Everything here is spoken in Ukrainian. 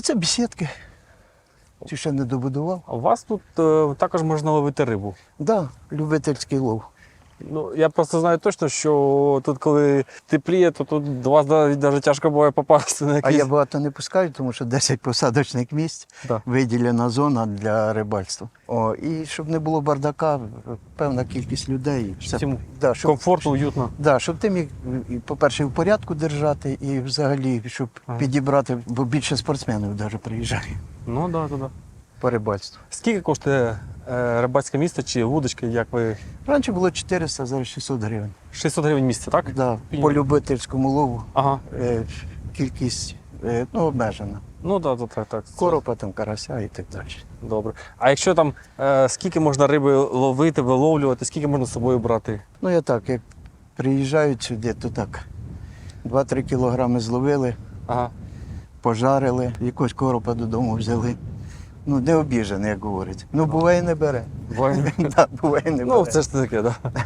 А це бесідки. Ті ще не добудував. А у вас тут е, також можна ловити рибу. Так, да, любительський лов. Ну, я просто знаю точно, що тут, коли тепліє, то тут до вас навіть тяжко буває попасти на А я багато не пускаю, тому що 10 посадочних місць Да. виділена зона для рибальства. О, і щоб не було бардака, певна кількість людей. Всім Да, щоб, комфортно, уютно. да, щоб ти міг, по-перше, в порядку держати, і взагалі, щоб Ага. підібрати, бо більше спортсменів навіть приїжджає Ну да, да, да. По рибальству. Скільки коштує е, рибацьке місце чи вудочки, як ви? Раніше було 400, зараз 600 гривень. 600 гривень місце, так? Да, по любительському лову Ага. е, кількість е, ну, обмежена. Ну так, да, так, так. Коропа, там, карася і так далі. Добре. А якщо там е, скільки можна риби ловити, виловлювати, скільки можна з собою брати? Ну, я так, як приїжджають сюди, то так 2-3 кілограми зловили, Ага. пожарили, якогось коропа додому взяли. Ну, не обіжений, як говорять. Ну, буває, не бере. Буває. Да, буває, не бере. Ну, це ж таке, так. Да.